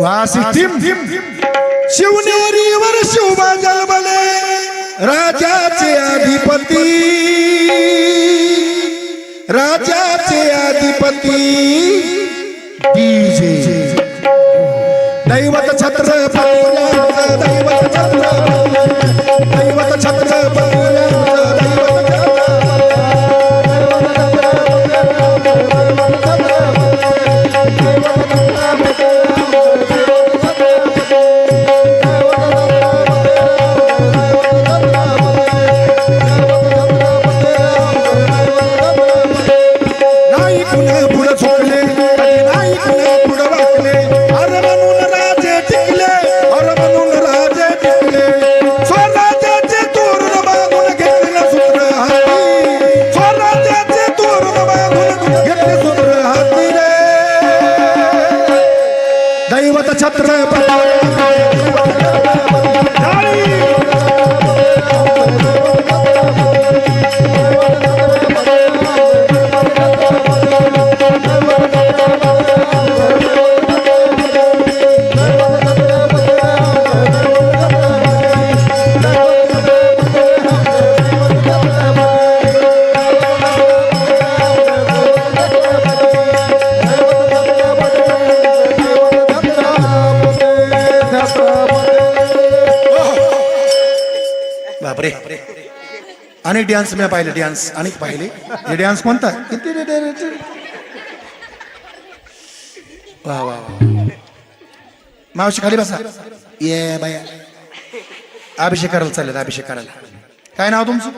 वा शिवनेरीवर शोभा जलबले राजाचे अधिपती. राजाचे अधिपती. डीजे. दैवत छत्रपतीला अनेक डान्स मी पाहिले डान्स अनेक पाहिले. हे डान्स कोणता? किती वा वा वा. मावशी खाली बसा. ये बाया. अभिषेक करायला चालेल अभिषेक करायला. काय नाव तुमचं?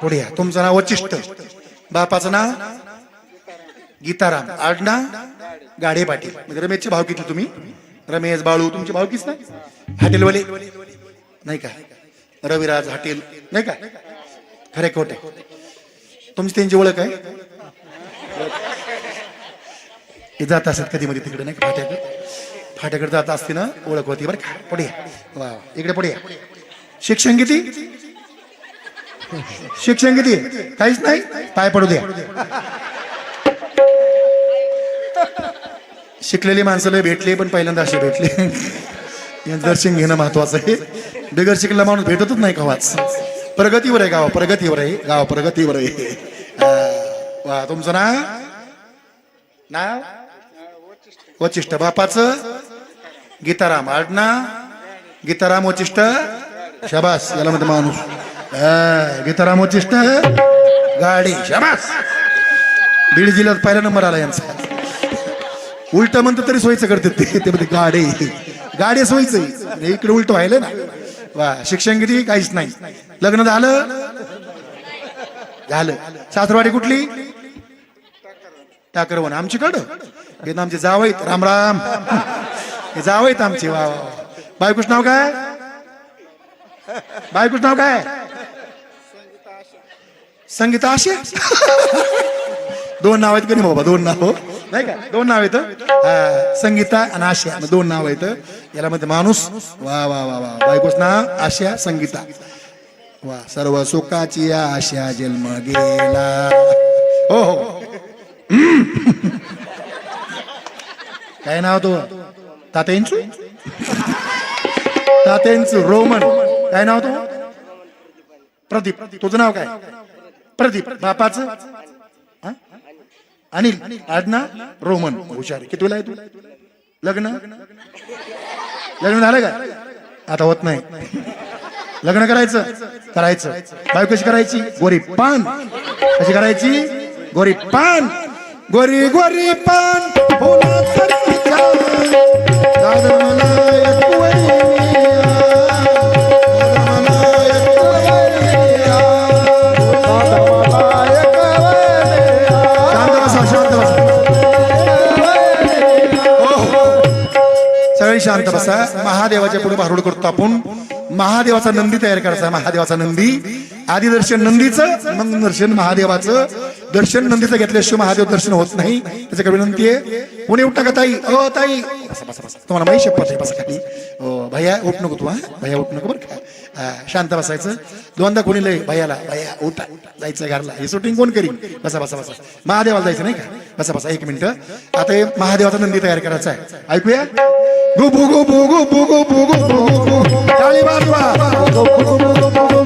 पुढे या. तुमचं नाव वचिष्ठ. बापाचं नाव? गीताराम. आडना गाडे पाटील. म्हणजे रमेशचे भाव किती तुम्ही? रमेश बाळू तुमचे भाव किस ना हॉटेलवाले. नाही का? रविराज हॉटेल नाही का? खरे खोटे. तुमची त्यांची ओळख आहे? ते जात असत कधी मध्ये तिकडे नाही का? फाट्याकडे. फाट्याकडे जात असते ना ओळख होती बरं का? पुढे या. वा इकडे पुढे या. शिक्षण किती? शिक्षण किती? काहीच नाही? पाय पडू द्या. शिकलेली माणसं लय पण पहिल्यांदा अशी भेटली. दर्शन घेणं महत्वाचं आहे. बिगर शिकला माणूस भेटतच नाही गावात. प्रगतीवर आहे गाव प्रगतीवर आहे. गाव प्रगतीवर आहे. वा तुमचं नाव? नाव? वचिष्ठ. बापाच? गीताराम. आडना? गीताराम वचिष्ठ? शबास. याला म्हणतो माणूस. गीताराम वचिष्ठ? गाडी. शबास. बीड जिल्ह्यात पहिला नंबर आला यांचा. उलट म्हणतं तरी सोयीचं करते ते. ते म्हणते गाडी. गाडी सोयीचं इकडे उलट व्हायला ना. वा शिक्षण किती काहीच नाही. लग्न झालं? झालं. सासरवाडी कुठली? टाकरवन आमच्याकडं? हे आमचे जावईत. राम राम. हे जावईत आमचे. वा वा वा. बायकोच नाव काय? बायकोच नाव काय? संगीता आशे. दोन नाव आहेत कधी नाही बाबा? दोन नाव. नाही का? दोन नाव आहेत संगीता आणि आशा. दोन नाव आहेत याला मध्ये माणूस. वा वा वा वा. बायकोच नाव आशा संगीता. वा सर्व सुखाची आशा जन्म गेला. हो हो. काय नाव तो? तात्यांचू? तात्यांचू रोमन. काय नाव तो? प्रदीप. तुझं नाव काय? प्रदीप. बापाचं? अनिल आडना रोमन. हुशार आहे. कितीला आहे तू? लग्न? लग्न झालं का? आता होत नाही. लग्न करायचं? करायचं. बायको कशी करायची? गोरी पान. कशी करायची? गोरी पान. गोरी गोरी पान. हो शांत बसा. महादेवाच्या पुढे भारूड करतो आपण. महादेवाचा नंदी तयार करायचा. महादेवाचा नंदी. आधी दर्शन नंदीचं मग दर्शन महादेवाचं. दर्शन नंदीचं घेतल्याशिवाय महादेव दर्शन होत नाही. त्याच्याकडे विनंती आहे. कोणी उठा का ताई? अ ताई. तुम्हाला माहिती शपथ आहे बसा खाली. भैया उठ नको तू हा. भैया उठ नको बरं का. हा, शांत बसायचं. दोनदा कोणी लय भैयाला भैया उठा. जायचं घरला. हे शूटिंग कोण करीन? बसा बसा बसा. महादेवाला जायचं नाही का? बसा बसा. एक मिनिट. आता हे महादेवाचा नंदी तयार करायचा आहे. ऐकूया? ಗುಬು ಗುಬು ಗುಬು ಗುಬು ಗುಬು ಗುಬು ಗಾಳಿ ಬಾಸುವ ಗುಬು ಗುಬು ಗುಬು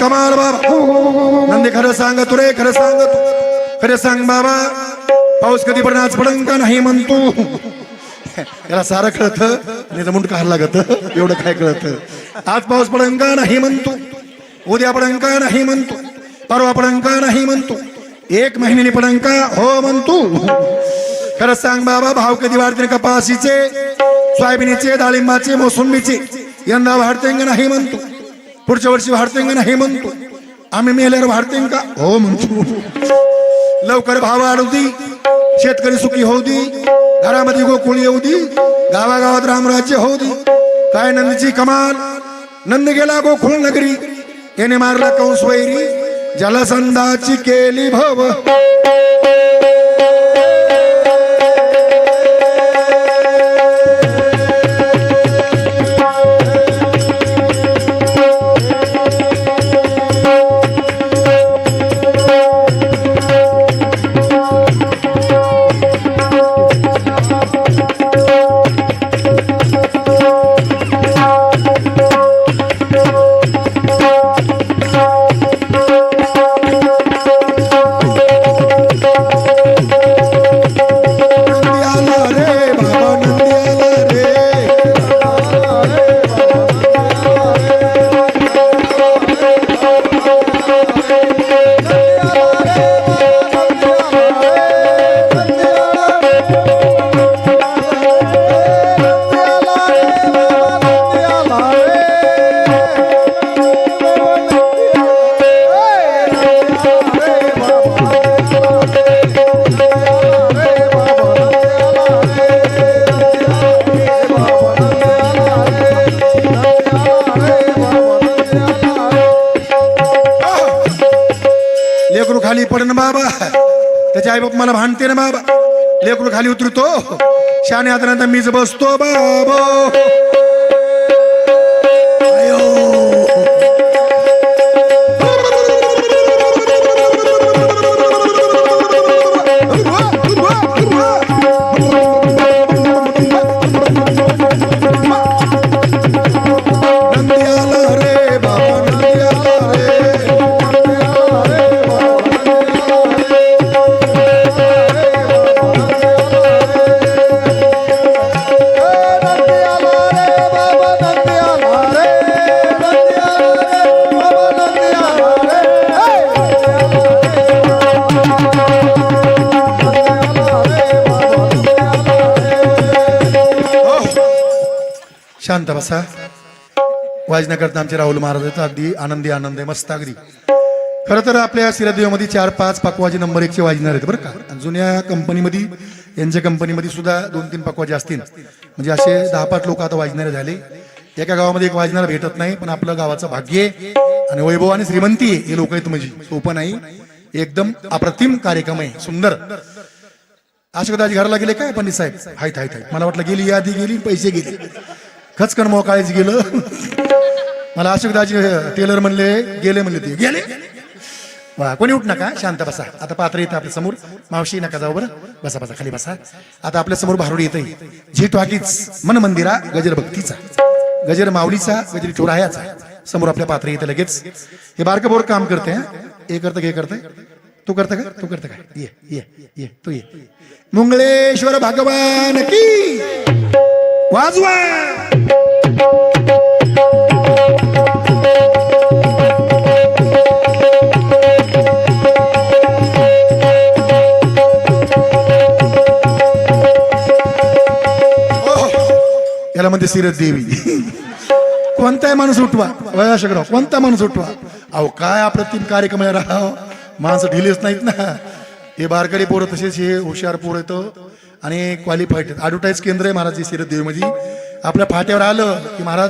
कमाल बाबा नंदी खरं सांग तू रे खरं सांग तू खरं सांग बाबा पाऊस कधी पडणार आज पडन का नाही म्हणतो याला सारं कळत आणि मुंड हल्ला लागत एवढं काय कळत आज पाऊस पडन का नाही म्हणतो उद्या पडन का नाही म्हणतो परवा पडन का नाही म्हणतो एक महिन्याने पडन का हो म्हणतो खरं सांग बाबा भाव कधी वाढते कपाशीचे सोयाबीनचे डाळिंबाचे मोसंबीचे यंदा वाढते का नाही म्हणतो पुढच्या वर्षी वाढते का नाही म्हणतो. आम्ही मेल्यावर वाढते का? हो म्हणतो. लवकर भाव वाढू शेतकरी सुखी होऊ दे. घरामध्ये गोकुळ येऊ दे. गावागावात रामराज्य होऊ दे. काय नंदची कमाल. नंद गेला गोकुळ नगरी. याने मारला कंस वैरी. जलसंधाची केली भव. मला भांडते ना बाबा. लेकरू खाली उतरतो. शाने आता मीच बसतो बाबा. बसा वाजण्याकरता आमचे राहुल महाराज अगदी आनंदी आनंद आहे मस्त अगदी खरं तर आपल्या सिरादेवामध्ये चार पाच पकवाजी नंबर एकचे वाजणार आहेत बरं का? जुन्या कंपनीमध्ये यांच्या कंपनीमध्ये सुद्धा दोन तीन पकवाजे असतील. म्हणजे असे दहा पाच लोक आता वाजणारे झाले. एका गावामध्ये एक वाजणारा भेटत नाही पण आपलं गावाचं भाग्य आहे. आणि वैभव आणि श्रीमंती हे लोक आहेत म्हणजे. सोपं नाही एकदम अप्रतिम कार्यक्रम आहे. सुंदर. अशोकदाजी घराला गेले काय पंडित साहेब? हायत हायत. मला वाटलं गेली यादी गेली पैसे गेले. खचकन मोकाळीच गेलं. मला अशोकदाजी टेलर म्हणले गेले म्हणले ते. गेले? वा कोणी उठ नका शांत बसा. आता पात्र येतं आपल्यासमोर. मावशी नका जाऊ बरं. बसा बसा खाली बसा. आता आपल्यासमोर भारुड येत झी टॉकीज मन मंदिरा गजर भक्तीचा. गजर माऊलीचा गजरी चोरायाचा समोर आपल्या पात्र येतं लगेच. हे बारकं बोर काम करते हे? करतं हे करतंय तू करतं का? तू करतं का? ये ये ये तू ये. मुंगळेश्वर भगवान की! वाजवा! याला म्हणते सिरत देवी. कोणताही माणूस उठवा. वयाशकराव कोणता माणूस उठवा. अहो काय अप्रतिम कार्यक्रम आहे माणसं ढिलेच नाहीत ना. हे बारकरी पोरं तसेच हे हुशार पोरं येतं आणि क्वालिफाईड ॲडव्हर्टाईज केंद्र आहे महाराज सिरत म्हणजे आपल्या फाट्यावर आलं की महाराज